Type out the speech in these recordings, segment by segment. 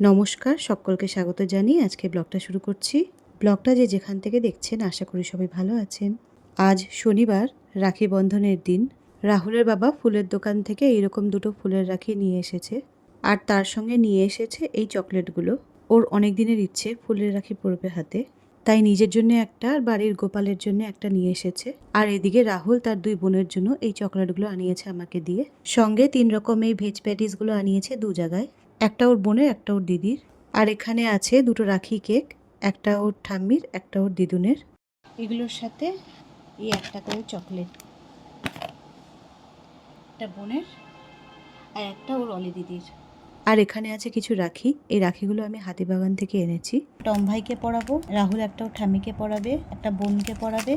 নমস্কার, সকলকে স্বাগত জানিয়ে আজকে ব্লগটা শুরু করছি। ব্লগটা যে যেখান থেকে দেখছেন, আশা করি সবাই ভালো আছেন। আজ শনিবার, রাখি বন্ধনের দিন। রাহুলের বাবা ফুলের দোকান থেকে এইরকম দুটো ফুলের রাখি নিয়ে এসেছে। আর তার সঙ্গে নিয়ে এসেছে এই চকলেটগুলো। ওর অনেক দিনের ইচ্ছে ফুলের রাখি পড়বে হাতে। তাই নিজের জন্য একটা আর বাড়ির গোপালের জন্য একটা নিয়ে এসেছে। আর এদিকে রাহুল তার দুই বোনের জন্য এই চকলেটগুলো আনিয়েছে আমাকে দিয়ে। সঙ্গে তিন রকম এই ভেজ প্যাটিসগুলো আনিয়েছে দু জায়গায়। একটা ওর বোনের, একটা ওর দিদির। আর এখানে আছে দুটো রাখি কেক, একটা ওর ঠাম্মির, একটা ওর দিদুনের। এগুলোর সাথে এই একটা করে চকলেট। একটা বোনের আর একটা ওর অলি দিদির। আর এখানে আছে কিছু রাখি। এই রাখিগুলো আমি হাতিবাগান থেকে এনেছি। টম ভাইকে পড়াবো রাহুল একটা ওর ঠাম্মিকে পড়াবে একটা বোনকে পড়াবে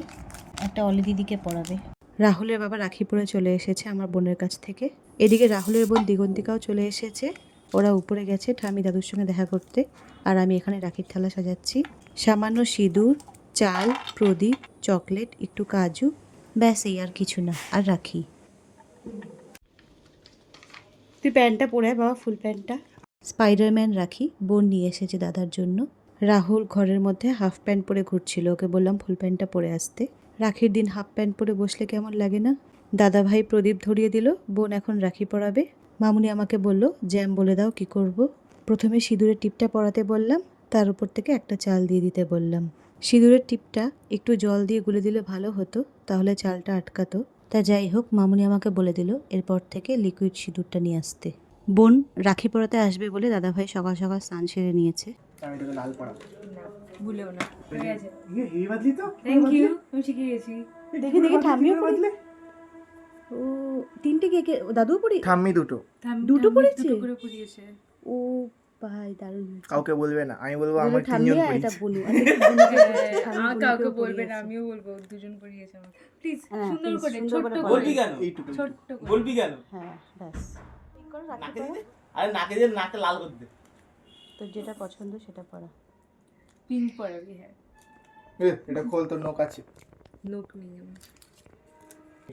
একটা অলি দিদিকে পড়াবে রাহুলের বাবা রাখি পরে চলে এসেছে আমার বোনের কাছ থেকে। এদিকে রাহুলের বোন দিগন্তিকাও চলে এসেছে। ওরা উপরে গেছে ঠামি দাদুর সঙ্গে দেখা করতে। আর আমি এখানে রাখির থালা সাজাচ্ছি। সামান্য সিঁদুর, চাল, প্রদীপ, চকলেট, একটু কাজু, ব্যাস এই আর কিছু না, আর রাখি। তুই প্যান্টটা পরে বাবা, ফুল প্যান্টটা। স্পাইডারম্যান রাখি, বোন নিয়ে এসেছে দাদার জন্য। রাহুল ঘরের মধ্যে হাফ প্যান্ট পরে ঘুরছিল, ওকে বললাম ফুল প্যান্টটা পরে আসতে। রাখির দিন হাফ প্যান্ট পরে বসলে কেমন লাগে না? দাদা ভাই প্রদীপ ধরিয়ে দিল, বোন এখন রাখি পরাবে। মামুনি আমাকে বলল জ্যাম বলে দাও কি করব। প্রথমে সিঁদুরের টিপটা পরাতে বললাম তার উপর থেকে একটা চাল দিয়ে দিতে বললাম। সিঁদুরের টিপটা একটু জল দিয়ে গুলে দিলে ভালো হতো তাহলে চালটা আটকাতো। তা যাই হোক মামুনি আমাকে বলে দিল এরপর থেকে লিকুইড সিঁদুরটা নিয়ে আসতে। বোন রাখি পরাতে আসবে বলে দাদাভাই সকাল সকাল স্নান সেরে নিয়েছে। আমি তোকে লাল পড়াবো ভুলেও না। ঠিক আছে। এই বাদলি তো? থ্যাংক ইউ আমি শিখে গেছি। দেখি দেখি ঠাম্মিও পড়ি বাদলে? ও তিনটে কে কে দাদু পড়ি? ঠাম্মি দুটো। দুটো পড়েছে? করে পড়িয়েছে। ও ভাই দারুণ কাউকে বলবে না আমি বলব আমার তিনজন এটা বলু আমি কাউকে বলবে না আমিও বলব দুজন পড়িয়েছে প্লিজ হ্যাঁ, সুন্দর করে। করে বলবি কেন? এইটুকু করে। বলবি কেন? হ্যাঁ ব্যাস। ঠিক করে রাখি নাকে আরে নাকে দিয়ে নাকটা লাল করে দে। তোর যেটা পছন্দ সেটা পড়া। পিঙ্ক পরাবি হ্যাঁ। এটা খোল তোর নখ আছে। নেই আমার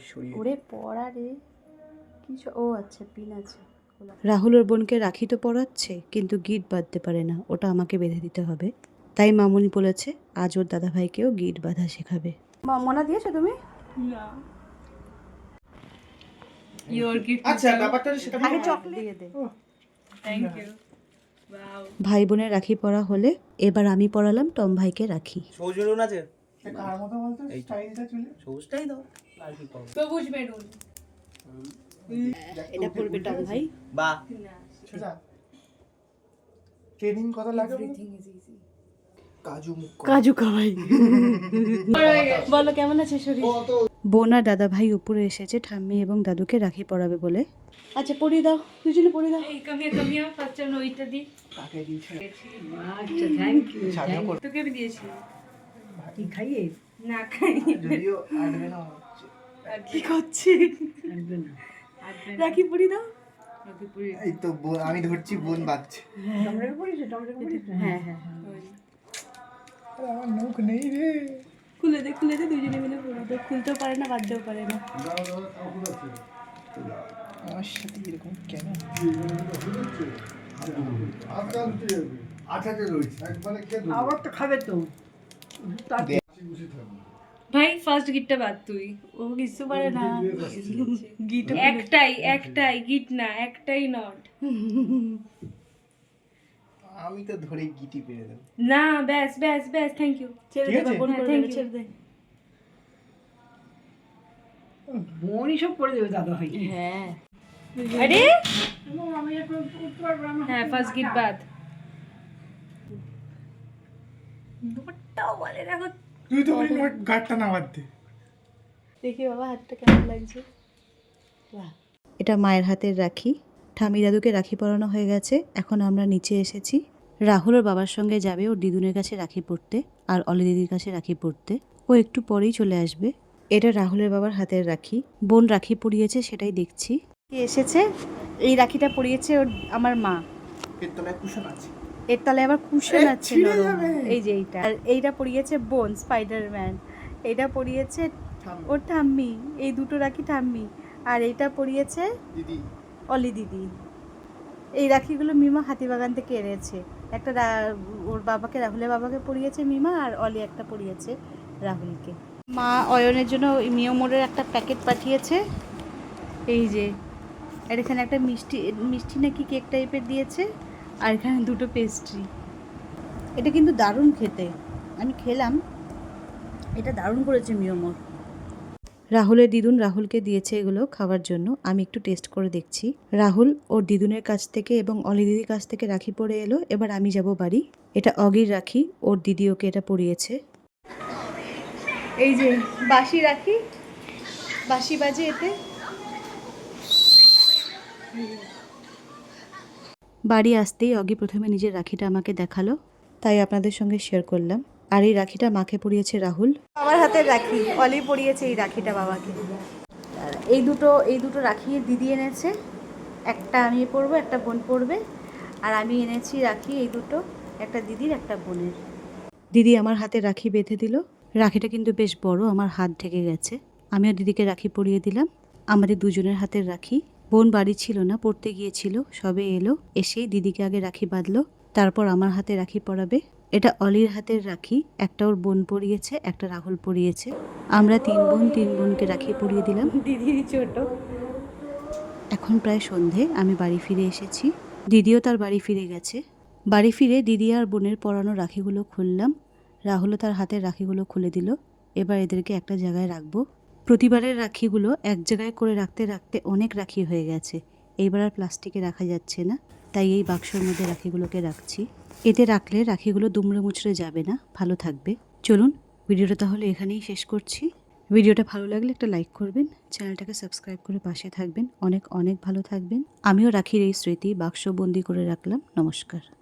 সরিয়ে ওরে পড়া রে। কি ও আচ্ছা পিন আছে। রাহুল ওর বোনকে রাখি তো পড়াচ্ছে কিন্তু গিট বাঁধতে পারে না। ওটা আমাকে বেঁধে দিতে হবে। তাই মামুনি বলেছে আজ ওর দাদা ভাইকেও গিট বাঁধা শেখাবে। মনা দিয়েছ তুমি? না। ইওর গিফট আচ্ছা ব্যাপারটা সেটা আগে চকলেট দিয়ে দে। থ্যাংক ইউ ভাই বোনের রাখি পরা হলে এবার আমি পড়ালাম টম ভাইকে রাখি। আছে? এ কার মতো বলতো? স্টাইলটা চলে। সবুজটাই দাও। আর কি পাবো সবুজ মেরুন এটা পড়বে টম ভাই। বাহ সোজা। ট্রেনিং কত লাগে এভরিথিং ইজ ইজি কাজু কাজু কামাই বলো কেমন আছে শরীর? বোন আর দাদা ভাই উপরে এসেছে ঠাম্মি এবং দাদুকে রাখি পরাবে বলে। আচ্ছা পরিয়ে দাও। দুজনে পরিয়ে দাও। এই কামিয়া কামিয়া ফার্স্ট টাইম ওইটা দি কাকে দিয়েছে? আচ্ছা থ্যাংক ইউ তোকে আমি দিয়েছি। কি খাইয়ে না খাই যদিও আটবে না মনে। কি করছি রাখি পরিয়ে দাও এই তো আমি ধরছি বোন বাঁধছে হ্যাঁ হ্যাঁ আরে আমার নেই রে খুলে দে খুলে দে দুজনে মিলে দাও খুলতেও পারে না বাঁধতেও পারে না আমার সাথে এরকম কেন আবার তো খাবে তো ভাই ফার্স্ট গিটটা বাদ তুই। ও কিছু পারে না। গিট একটাই একটাই গিট না একটাই নট আমি তো ধরে গিটি পেরে দেবো। না ব্যাস ব্যাস ব্যাস থ্যাংক ইউ ছেড়ে দে? বোন করে দেবে, ছেড়ে দে। বোনই সব করে দেবে দাদা ভাই। হ্যাঁ। আরে? আমি এখন পারব না হ্যাঁ ফার্স্ট গিট বাদ। দুপাট্টাও বলে দেখো। তুই তো বলি। গাড়টা না বাঁধতে। দেখি বাবা হাতটা কেমন লাগছে? বাহ। এটা মায়ের হাতের রাখি। ঠামি দাদুকে রাখি পরানো হয়ে গেছে। এখন আমরা নিচে এসেছি। রাহুল ওর বাবার সঙ্গে যাবে ওর দিদুনের কাছে রাখি পড়তে আর অলি দিদির কাছে রাখি পড়তে ও একটু পরেই চলে আসবে। এটা রাহুলের বাবার হাতের রাখি। বোন রাখি পরিয়েছে সেটাই দেখছি। এসেছে? এই রাখিটা পরিয়েছে ওর আমার মা। আছে। এর তলায় আবার কুশন আছে। এই যে এইটা। আর এইটা পরিয়েছে বোন স্পাইডারম্যান। এইটা পরিয়েছে ওর ঠাম্মি। এই দুটো রাখি ঠাম্মি। আর এইটা পরিয়েছে অলি দিদি। এই রাখিগুলো মিমা হাতিবাগান থেকে এনেছে। একটা ওর বাবাকে রাহুলের বাবাকে পরিয়েছে মিমা আর অলি একটা পরিয়েছে রাহুলকে। মা অয়নের জন্য ওই মিয়মোরের একটা প্যাকেট পাঠিয়েছে। এই যে আর এখানে একটা মিষ্টি মিষ্টি নাকি কেক টাইপের দিয়েছে। আর এখানে দুটো পেস্ট্রি এটা কিন্তু দারুণ খেতে। আমি খেলাম। এটা দারুণ করেছে মিয়মোর রাহুলের দিদুন রাহুলকে দিয়েছে এগুলো খাওয়ার জন্য। আমি একটু টেস্ট করে দেখছি। রাহুল ওর দিদুনের কাছ থেকে এবং অলি দিদির কাছ থেকে রাখি পরে এলো। এবার আমি যাব বাড়ি। এটা অগির রাখি। ওর দিদি ওকে এটা পরিয়েছে। এই যে বাসি রাখি। বাসি বাজে এতে। বাড়ি আসতেই অগি প্রথমে নিজের রাখিটা আমাকে দেখাল তাই আপনাদের সঙ্গে শেয়ার করলাম। আর এই রাখিটা মাকে পরিয়েছে রাহুল। আমার হাতে রাখি অলি পরিয়েছে এই রাখিটা বাবাকে। এই দুটো এই দুটো রাখি দিদি এনেছে। একটা আমি পরবো একটা বোন পরবে। আর আমি এনেছি রাখি এই দুটো একটা দিদির একটা বোনের। দিদি আমার হাতে রাখি বেঁধে দিল। রাখিটা কিন্তু বেশ বড় আমার হাত ঢেকে গেছে। আমিও দিদিকে রাখি পরিয়ে দিলাম। আমাদের দুজনের হাতের রাখি। বোন বাড়ি ছিল না পড়তে গিয়েছিল সবে এলো এসেই দিদিকে আগে রাখি বাঁধলো তারপর আমার হাতে রাখি পরাবে। এটা অলির হাতের রাখি একটা ওর বোন পরিয়েছে একটা রাহুল পরিয়েছে। আমরা তিন বোন তিন বোনকে রাখি পরিয়ে দিলাম। দিদি ছোট। এখন প্রায় সন্ধে আমি বাড়ি ফিরে এসেছি। দিদিও তার বাড়ি ফিরে গেছে। বাড়ি ফিরে দিদি আর বোনের পরানো রাখিগুলো খুললাম। রাহুলও তার হাতের রাখিগুলো খুলে দিল। এবার এদেরকে একটা জায়গায় রাখব। প্রতিবারের রাখিগুলো এক জায়গায় করে রাখতে রাখতে অনেক রাখি হয়ে গেছে। এইবার আর প্লাস্টিকে রাখা যাচ্ছে না। তাই এই বাক্সর মধ্যে রাখিগুলোকে রাখছি। এতে রাখলে রাখিগুলো দুমড়ে মুচড়ে যাবে না। ভালো থাকবে। চলুন, ভিডিওটা তাহলে এখানেই শেষ করছি। ভিডিওটা ভালো লাগলে একটা লাইক করবেন। চ্যানেলটাকে সাবস্ক্রাইব করে পাশে থাকবেন। অনেক অনেক ভালো থাকবেন। আমিও রাখির এই স্মৃতি বাক্সবন্দি করে রাখলাম। নমস্কার।